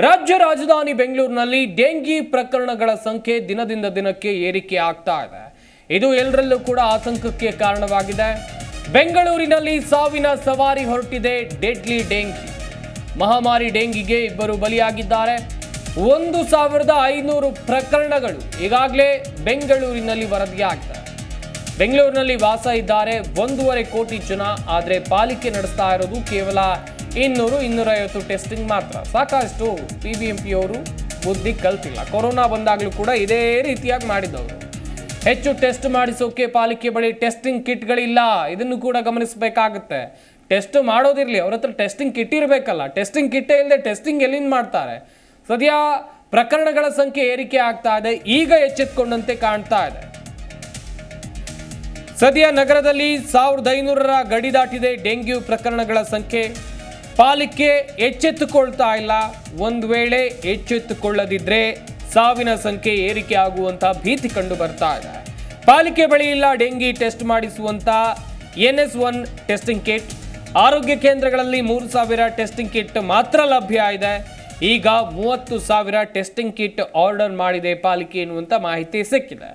ರಾಜ್ಯ ರಾಜಧಾನಿ ಬೆಂಗಳೂರಿನಲ್ಲಿ ಡೆಂಗಿ ಪ್ರಕರಣಗಳ ಸಂಖ್ಯೆ ದಿನದಿಂದ ದಿನಕ್ಕೆ ಏರಿಕೆ ಆಗ್ತಾ ಇದೆ. ಇದು ಎಲ್ಲರಲ್ಲೂ ಕೂಡ ಆತಂಕಕ್ಕೆ ಕಾರಣವಾಗಿದೆ. ಬೆಂಗಳೂರಿನಲ್ಲಿ ಸಾವಿನ ಸವಾರಿ ಹೊರಟಿದೆ ಡೆಡ್ಲಿ ಡೆಂಗಿ ಮಹಾಮಾರಿ ಡೆಂಗಿಗೆ ಇಬ್ಬರು ಬಲಿಯಾಗಿದ್ದಾರೆ. ಒಂದು ಸಾವಿರದ ಐನೂರು ಪ್ರಕರಣಗಳು ಈಗಾಗಲೇ ಬೆಂಗಳೂರಿನಲ್ಲಿ ವರದಿಯಾಗಿದೆ. ಬೆಂಗಳೂರಿನಲ್ಲಿ ವಾಸ ಇದ್ದಾರೆ ಒಂದೂವರೆ ಕೋಟಿ ಜನ, ಆದರೆ ಪಾಲಿಕೆ ನಡೆಸ್ತಾ ಇರೋದು ಕೇವಲ ಇನ್ನೂರು ಇನ್ನೂರೈವತ್ತು ಟೆಸ್ಟಿಂಗ್ ಮಾತ್ರ. ಸಾಕಷ್ಟು ಪಿ ಬಿ ಎಂ ಪಿಯವರು ಬುದ್ಧಿ ಕಲ್ತಿಲ್ಲ. ಕೊರೋನಾ ಬಂದಾಗಲೂ ಕೂಡ ಇದೇ ರೀತಿಯಾಗಿ ಮಾಡಿದವರು. ಹೆಚ್ಚು ಟೆಸ್ಟ್ ಮಾಡಿಸೋಕೆ ಪಾಲಿಕೆ ಬಳಿ ಟೆಸ್ಟಿಂಗ್ ಕಿಟ್ಗಳಿಲ್ಲ. ಇದನ್ನು ಕೂಡ ಗಮನಿಸಬೇಕಾಗುತ್ತೆ. ಟೆಸ್ಟ್ ಮಾಡೋದಿರಲಿ, ಅವ್ರ ಹತ್ರ ಟೆಸ್ಟಿಂಗ್ ಕಿಟ್ ಇರಬೇಕಲ್ಲ. ಟೆಸ್ಟಿಂಗ್ ಕಿಟ್ಟೇ ಇಲ್ಲದೆ ಟೆಸ್ಟಿಂಗ್ ಎಲ್ಲಿಂದ ಮಾಡ್ತಾರೆ? ಸದ್ಯ ಪ್ರಕರಣಗಳ ಸಂಖ್ಯೆ ಏರಿಕೆ ಆಗ್ತಾ ಇದೆ, ಈಗ ಎಚ್ಚೆತ್ಕೊಂಡಂತೆ ಕಾಣ್ತಾ ಇದೆ. ಸದ್ಯ ನಗರದಲ್ಲಿ ಸಾವಿರದ ಐನೂರರ ಗಡಿ ದಾಟಿದೆ, ಡೆಂಗ್ಯೂ ಪ್ರಕರಣಗಳ ಸಂಖ್ಯೆ. ಪಾಲಿಕೆ ಎಚ್ಚೆತ್ತುಕೊಳ್ತಾ ಇಲ್ಲ. ಒಂದು ವೇಳೆ ಎಚ್ಚೆತ್ತುಕೊಳ್ಳದಿದ್ರೆ ಸಾವಿನ ಸಂಖ್ಯೆ ಏರಿಕೆ ಆಗುವಂತಹ ಭೀತಿ ಕಂಡು ಬರ್ತಾ ಇದೆ. ಪಾಲಿಕೆ ಬಳಿ ಇಲ್ಲ, dengue test ಮಾಡಿಸುವಂತ N S one testing kit. ಆರೋಗ್ಯ ಕೇಂದ್ರಗಳಲ್ಲಿ ಮೂರು ಸಾವಿರ ಟೆಸ್ಟಿಂಗ್ ಕಿಟ್ ಮಾತ್ರ ಲಭ್ಯ ಇದೆ. ಈಗ ಮೂವತ್ತು ಸಾವಿರ ಟೆಸ್ಟಿಂಗ್ ಕಿಟ್ ಆರ್ಡರ್ ಮಾಡಿದೆ ಪಾಲಿಕೆ ಎನ್ನುವಂತ ಮಾಹಿತಿ ಸಿಕ್ಕಿದೆ.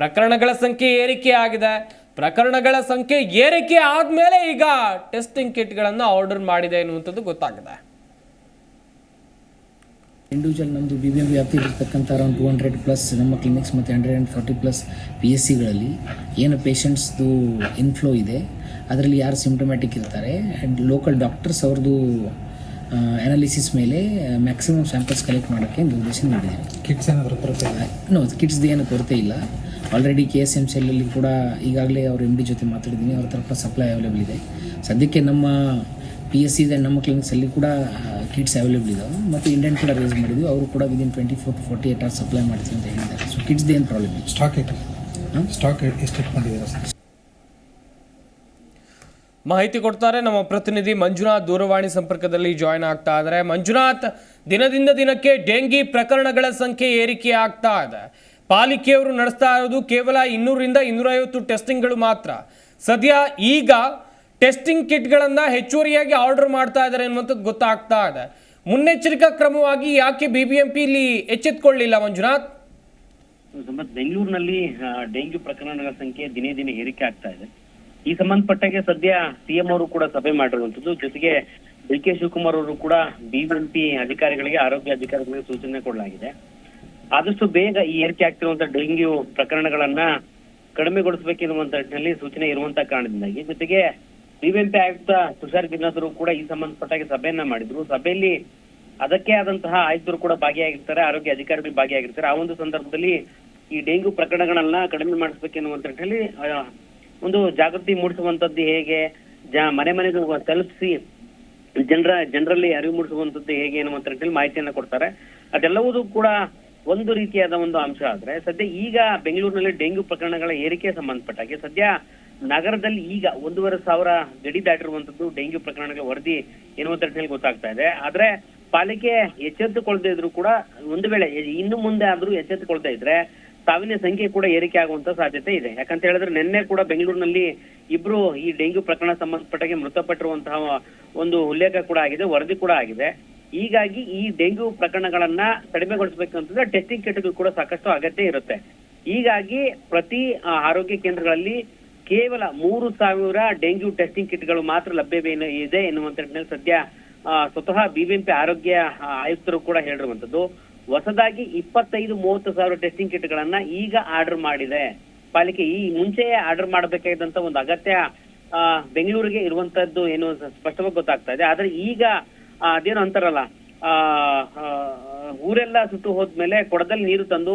ಪ್ರಕರಣಗಳ ಸಂಖ್ಯೆ ಏರಿಕೆ ಆಗಿದೆ. ಪ್ರಕರಣಗಳ ಸಂಖ್ಯೆ ಏರಿಕೆ ಆದ್ಮೇಲೆ ಈಗ ಟೆಸ್ಟಿಂಗ್ ಕಿಟ್ಗಳನ್ನು ಆರ್ಡರ್ ಮಾಡಿದೆ ಎನ್ನುವಂಥದ್ದು ಗೊತ್ತಾಗಿದೆ. ಇಂಡಿವಿಜುವಲ್ ನಮ್ಮದು ಬಿ ಬಿ ಎಂ ವ್ಯಾಪ್ತಿಯಲ್ಲಿರ್ತಕ್ಕಂಥ ಅರೌಂಡ್ ಟೂ ಹಂಡ್ರೆಡ್ ಪ್ಲಸ್ ನಮ್ಮ ಕ್ಲಿನಿಕ್ಸ್ ಮತ್ತು hundred and forty plus P S ಸಿಗಳಲ್ಲಿ ಏನು ಪೇಷಂಟ್ಸ್ದು ಇನ್ಫ್ಲೋ ಇದೆ ಅದರಲ್ಲಿ ಯಾರು ಸಿಂಪ್ಟಮ್ಯಾಟಿಕ್ ಇರ್ತಾರೆ ಆ್ಯಂಡ್ ಲೋಕಲ್ ಡಾಕ್ಟರ್ಸ್ ಅವ್ರದ್ದು ಅನಾಲಿಸಿಸ್ ಮೇಲೆ ಮ್ಯಾಕ್ಸಿಮಮ್ ಸ್ಯಾಂಪಲ್ಸ್ ಕಲೆಕ್ಟ್ ಮಾಡೋಕ್ಕೆ ನಿರ್ದೇಶನ ನೀಡಿದ್ದೀವಿ ಕಿಟ್ಸ್ ಏನಾದರೂ ಕೊರತೆ ಇಲ್ಲ ನೋ ಕಿಟ್ಸ್ದು ಏನು ಕೊರತೆ ಇಲ್ಲ. ಆಲ್ರೆಡಿ ಕೆ ಎಸ್ ಎಂ ಸೆಲ್ಲಲ್ಲಿ ಕೂಡ ಈಗಾಗಲೇ ಅವ್ರ ಎಂ ಡಿ ಜೊತೆ ಮಾತಾಡಿದ್ದೀನಿ. ಅವ್ರ ತರಫ ಸಪ್ಲೈ ಅವೈಲೇಬಲ್ ಇದೆ. ಸದ್ಯಕ್ಕೆ ನಮ್ಮ ಪಿ ಎಸ್ ಇದೆ ನಮ್ಮ ಕ್ಲಿನಿಕ್ಸಲ್ಲಿ ಕೂಡ ಕಿಟ್ಸ್ ಅವೈಲೇಬಲ್ ಇದಾವೆ. ಮತ್ತು ಇಂಡಿಯನ್ ಕೂಡ ರೇಸ್ ಮಾಡಿದ್ವಿ. ಅವರು ಕೂಡ within twenty four to forty eight hours supply ಮಾಡ್ತೀವಿ ಅಂತ ಹೇಳಿದ್ದಾರೆ. ಸೊ ಕಿಟ್ಸ್ ಏನು ಪ್ರಾಬ್ಲಮ್ ಇಲ್ಲ. ಸ್ಟಾಕ್ ಇಟ್ಟು ಹಾಂ? ಸ್ಟಾಕ್ ಎಷ್ಟು ಇಟ್ಕೊಂಡಿದ್ದೀರಾ ಸರ್? ಮಾಹಿತಿ ಕೊಡ್ತಾರೆ ನಮ್ಮ ಪ್ರತಿನಿಧಿ ಮಂಜುನಾಥ್ ದೂರವಾಣಿ ಸಂಪರ್ಕದಲ್ಲಿ ಜಾಯ್ನ್ ಆಗ್ತಾ ಇದ್ದಾರೆ. ಮಂಜುನಾಥ್ ದಿನದಿಂದ ದಿನಕ್ಕೆ ಡೆಂಗಿ ಪ್ರಕರಣಗಳ ಸಂಖ್ಯೆ ಏರಿಕೆ ಆಗ್ತಾ ಇದೆ. ಪಾಲಿಕೆಯವರು ನಡೆಸ್ತಾ ಇರೋದು ಕೇವಲ ಇನ್ನೂರಿಂದ ಇನ್ನೂರೈವತ್ತು ಟೆಸ್ಟಿಂಗ್ಗಳು ಮಾತ್ರ. ಸದ್ಯ ಈಗ ಟೆಸ್ಟಿಂಗ್ ಕಿಟ್ಗಳನ್ನು ಹೆಚ್ಚುವರಿಯಾಗಿ ಆರ್ಡರ್ ಮಾಡ್ತಾ ಇದ್ದಾರೆ ಅನ್ನುವಂಥದ್ದು ಗೊತ್ತಾಗ್ತಾ ಇದೆ. ಮುನ್ನೆಚ್ಚರಿಕಾ ಕ್ರಮವಾಗಿ ಯಾಕೆ ಬಿ ಬಿ ಎಂ ಪಿ ಇಲ್ಲಿ ಎಚ್ಚೆತ್ಕೊಳ್ಳಿಲ್ಲ ಮಂಜುನಾಥ್? ಬೆಂಗಳೂರಿನಲ್ಲಿ ಡೆಂಗ್ಯೂ ಪ್ರಕರಣಗಳ ಸಂಖ್ಯೆ ದಿನೇ ದಿನೇ ಏರಿಕೆ ಆಗ್ತಾ ಇದೆ. ಈ ಸಂಬಂಧಪಟ್ಟಾಗೆ ಸದ್ಯ ಸಿಎಂ ಅವರು ಕೂಡ ಸಭೆ ಮಾಡಿರುವಂತದ್ದು ಜೊತೆಗೆ ಡಿ ಕೆ ಶಿವಕುಮಾರ್ ಅವರು ಕೂಡ ಬಿಬಿಎಂಪಿ ಅಧಿಕಾರಿಗಳಿಗೆ, ಆರೋಗ್ಯ ಅಧಿಕಾರಿಗಳಿಗೆ ಸೂಚನೆ ಕೊಡಲಾಗಿದೆ. ಆದಷ್ಟು ಬೇಗ ಈ ಏರಿಕೆ ಆಗ್ತಿರುವಂತ ಡೆಂಗ್ಯೂ ಪ್ರಕರಣಗಳನ್ನ ಕಡಿಮೆಗೊಳಿಸಬೇಕೆನ್ನುವಂತ ನಿಟ್ಟಿನಲ್ಲಿ ಸೂಚನೆ ಇರುವಂತ ಕಾರಣದಿಂದಾಗಿ. ಜೊತೆಗೆ ಬಿಬಿಎಂಪಿ ಆಯುಕ್ತ ತುಷಾರ್ ಗಿರ್ನಾಥರು ಕೂಡ ಈ ಸಂಬಂಧಪಟ್ಟಾಗಿ ಸಭೆಯನ್ನ ಮಾಡಿದ್ರು. ಸಭೆಯಲ್ಲಿ ಅದಕ್ಕೆ ಆದಂತಹ ಆಯುಕ್ತರು ಕೂಡ ಭಾಗಿಯಾಗಿರ್ತಾರೆ, ಆರೋಗ್ಯ ಅಧಿಕಾರಿಗಳು ಭಾಗಿಯಾಗಿರ್ತಾರೆ. ಆ ಒಂದು ಸಂದರ್ಭದಲ್ಲಿ ಈ ಡೆಂಗ್ಯೂ ಪ್ರಕರಣಗಳನ್ನ ಕಡಿಮೆ ಮಾಡಿಸ್ಬೇಕೆನ್ನುವಂತ ನಿಟ್ಟಿನಲ್ಲಿ ಒಂದು ಜಾಗೃತಿ ಮೂಡಿಸುವಂತದ್ದು ಹೇಗೆ ಮನೆ ಮನೆಗೂ ತಲುಪಿಸಿ ಜನರ, ಜನರಲ್ಲಿ ಅರಿವು ಮೂಡಿಸುವಂತದ್ದು ಹೇಗೆ ಎನ್ನುವಂತ ನಿಟ್ಟಿನಲ್ಲಿ ಮಾಹಿತಿಯನ್ನ ಕೊಡ್ತಾರೆ. ಅದೆಲ್ಲವೂ ಕೂಡ ಒಂದು ರೀತಿಯಾದ ಒಂದು ಅಂಶ ಆದ್ರೆ ಸದ್ಯ ಈಗ ಬೆಂಗಳೂರಿನಲ್ಲಿ ಡೆಂಗ್ಯೂ ಪ್ರಕರಣಗಳ ಏರಿಕೆ ಸಂಬಂಧಪಟ್ಟಾಗೆ ಸದ್ಯ ನಗರದಲ್ಲಿ ಈಗ ಒಂದೂವರೆ ಸಾವಿರ ಗಡಿ ದಾಟಿರುವಂತದ್ದು ಡೆಂಗ್ಯೂ ಪ್ರಕರಣಗಳ ವರದಿ ಹೇಳಿ ಗೊತ್ತಾಗ್ತಾ ಇದೆ. ಆದ್ರೆ ಪಾಲಿಕೆ ಎಚ್ಚೆತ್ತುಕೊಳ್ದೇ ಇದ್ರು ಕೂಡ ಒಂದು ವೇಳೆ ಇನ್ನು ಮುಂದೆ ಆದ್ರೂ ಎಚ್ಚೆತ್ತುಕೊಳ್ತಾ ಇದ್ರೆ ಸಾವಿನ ಸಂಖ್ಯೆ ಕೂಡ ಏರಿಕೆ ಆಗುವಂತ ಸಾಧ್ಯತೆ ಇದೆ. ಯಾಕಂತ ಹೇಳಿದ್ರೆ ನಿನ್ನೆ ಕೂಡ ಬೆಂಗಳೂರಿನಲ್ಲಿ ಇಬ್ರು ಈ ಡೆಂಗ್ಯೂ ಪ್ರಕರಣ ಸಂಬಂಧಪಟ್ಟಾಗೆ ಮೃತಪಟ್ಟಿರುವಂತಹ ಒಂದು ಉಲ್ಲೇಖ ಕೂಡ ಆಗಿದೆ, ವರದಿ ಕೂಡ ಆಗಿದೆ. ಹೀಗಾಗಿ ಈ ಡೆಂಗ್ಯೂ ಪ್ರಕರಣಗಳನ್ನ ಕಡಿಮೆಗೊಳಿಸಬೇಕು ಟೆಸ್ಟಿಂಗ್ ಕಿಟ್ಗಳು ಕೂಡ ಸಾಕಷ್ಟು ಅಗತ್ಯ ಇರುತ್ತೆ. ಹೀಗಾಗಿ ಪ್ರತಿ ಆರೋಗ್ಯ ಕೇಂದ್ರಗಳಲ್ಲಿ ಕೇವಲ ಮೂರು ಸಾವಿರ ಡೆಂಗ್ಯೂ ಟೆಸ್ಟಿಂಗ್ ಕಿಟ್ಗಳು ಮಾತ್ರ ಲಭ್ಯವೇನು ಇದೆ ಎನ್ನುವಂತ ನಿಟ್ಟಿನಲ್ಲಿ ಸದ್ಯ ಸ್ವತಃ ಬಿಬಿಎಂಪಿ ಆರೋಗ್ಯ ಆಯುಕ್ತರು ಕೂಡ ಹೇಳಿರುವಂತದ್ದು ಹೊಸದಾಗಿ ಇಪ್ಪತ್ತೈದು, ಮೂವತ್ತು ಸಾವಿರ ಟೆಸ್ಟಿಂಗ್ ಕಿಟ್ಗಳನ್ನ ಈಗ ಆರ್ಡರ್ ಮಾಡಿದೆ. ಪಾಲಿಕೆ ಈ ಮುಂಚೆಯೇ ಆರ್ಡರ್ ಮಾಡಬೇಕಾದಂತ ಒಂದು ಅಗತ್ಯ ಬೆಂಗಳೂರಿಗೆ ಇರುವಂತದ್ದು ಏನು ಸ್ಪಷ್ಟವಾಗಿ ಗೊತ್ತಾಗ್ತಾ ಇದೆ. ಆದ್ರೆ ಈಗ ಅದೇನು ಅಂತಾರಲ್ಲ ಆ, ಊರೆಲ್ಲ ಸುಟ್ಟು ಹೋದ್ಮೇಲೆ ಕೊಡದಲ್ಲಿ ನೀರು ತಂದು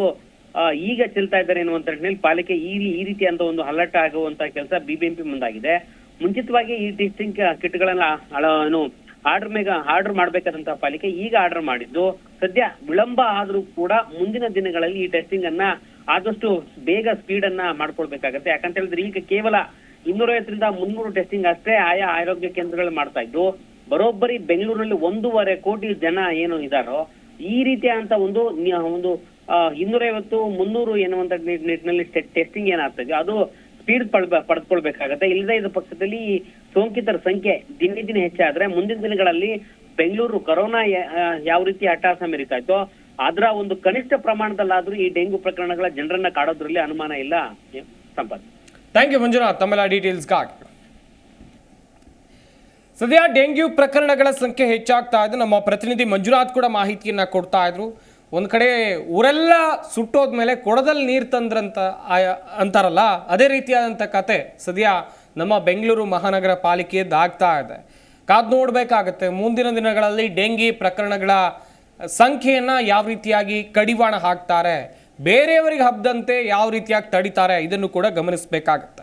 ಈಗ ಚೆಲ್ತಾ ಇದ್ದಾರೆ ಎನ್ನುವಂತ ನಿಟ್ಟಿನಲ್ಲಿ ಪಾಲಿಕೆ ಈ ಈ ರೀತಿ ಅಂತ ಒಂದು ಅಲರ್ಟ್ ಆಗುವಂತ ಕೆಲಸ ಬಿಬಿಎಂಪಿ ಮುಂದಾಗಿದೆ. ಮುಂಚಿತವಾಗಿ ಈ ಟೆಸ್ಟಿಂಗ್ ಕಿಟ್ಗಳನ್ನ ಏನು ಆರ್ಡರ್ ಮೇಗ ಆರ್ಡರ್ ಮಾಡ್ಬೇಕಾದಂತಹ ಪಾಲಿಕೆ ಈಗ ಆರ್ಡರ್ ಮಾಡಿದ್ದು. ಸದ್ಯ ವಿಳಂಬ ಆದ್ರೂ ಕೂಡ ಮುಂದಿನ ದಿನಗಳಲ್ಲಿ ಈ ಟೆಸ್ಟಿಂಗ್ ಅನ್ನ ಆದಷ್ಟು ಬೇಗ ಸ್ಪೀಡ್ ಅನ್ನ ಮಾಡ್ಕೊಳ್ಬೇಕಾಗತ್ತೆ. ಯಾಕಂತ ಹೇಳಿದ್ರೆ ಈಗ ಕೇವಲ ಇನ್ನೂರೈವತ್ತರಿಂದ ಮುನ್ನೂರು ಟೆಸ್ಟಿಂಗ್ ಅಷ್ಟೇ ಆಯಾ ಆರೋಗ್ಯ ಕೇಂದ್ರಗಳು ಮಾಡ್ತಾ ಇದ್ದು. ಬರೋಬ್ಬರಿ ಬೆಂಗಳೂರಲ್ಲಿ ಒಂದೂವರೆ ಕೋಟಿ ಜನ ಏನು ಇದಾರೋ ಈ ರೀತಿಯಾದಂತ ಒಂದು ಒಂದು ಇನ್ನೂರೈವತ್ತು, ಮುನ್ನೂರು ಎನ್ನುವಂತ ನಿಟ್ಟಿನಲ್ಲಿ ಟೆಸ್ಟಿಂಗ್ ಏನಾಗ್ತದೆ, ಅದು ಸ್ಪೀಡ್ ಪಡ್ಬ ಪಡೆದುಕೊಳ್ಬೇಕಾಗತ್ತೆ ಇಲ್ಲದೆ ಇದ್ದ ಪಕ್ಷದಲ್ಲಿ ಸೋಂಕಿತರ ಸಂಖ್ಯೆ ದಿನೇ ದಿನ ಹೆಚ್ಚಾದ್ರೆ ಮುಂದಿನ ದಿನಗಳಲ್ಲಿ ಬೆಂಗಳೂರು ಕೊರೋನಾ ಯಾವ ರೀತಿ ಹಠಾಸ ಮೆರಿತಾ ಇತ್ತೋ ಅದರ ಒಂದು ಕನಿಷ್ಠ ಪ್ರಮಾಣದಲ್ಲಾದ್ರೂ ಈ ಡೆಂಗು ಪ್ರಕರಣಗಳ ಜನರನ್ನ ಕಾಡೋದ್ರಲ್ಲಿ ಅನುಮಾನ ಇಲ್ಲ. ಸಂಪತ್. Thank you Manjunath. ತಮ್ಮೆಲ್ಲ ಡೀಟೇಲ್ಸ್ಗಾಗಿ ಸದ್ಯ ಡೆಂಗ್ಯೂ ಪ್ರಕರಣಗಳ ಸಂಖ್ಯೆ ಹೆಚ್ಚಾಗ್ತಾ ಇದೆ. ನಮ್ಮ ಪ್ರತಿನಿಧಿ ಮಂಜುನಾಥ್ ಕೂಡ ಮಾಹಿತಿಯನ್ನು ಕೊಡ್ತಾ ಇದ್ರು. ಒಂದು ಕಡೆ ಊರೆಲ್ಲ ಸುಟ್ಟೋದ್ಮೇಲೆ ಕೊಡದಲ್ಲಿ ನೀರು ತಂದ್ರಂತ ಅಂತಾರಲ್ಲ, ಅದೇ ರೀತಿಯಾದಂಥ ಕತೆ ಸದ್ಯ ನಮ್ಮ ಬೆಂಗಳೂರು ಮಹಾನಗರ ಪಾಲಿಕೆಯದ್ದಾಗ್ತಾ ಇದೆ. ಕಾದು ನೋಡಬೇಕಾಗತ್ತೆ, ಮುಂದಿನ ದಿನಗಳಲ್ಲಿ ಡೆಂಗಿ ಪ್ರಕರಣಗಳ ಸಂಖ್ಯೆಯನ್ನು ಯಾವ ರೀತಿಯಾಗಿ ಕಡಿವಾಣ ಹಾಕ್ತಾರೆ, ಬೇರೆಯವರಿಗೆ ಹಬ್ಬದಂತೆ ಯಾವ ರೀತಿಯಾಗಿ ತಡಿತಾರೆ ಇದನ್ನು ಕೂಡ ಗಮನಿಸಬೇಕಾಗತ್ತೆ.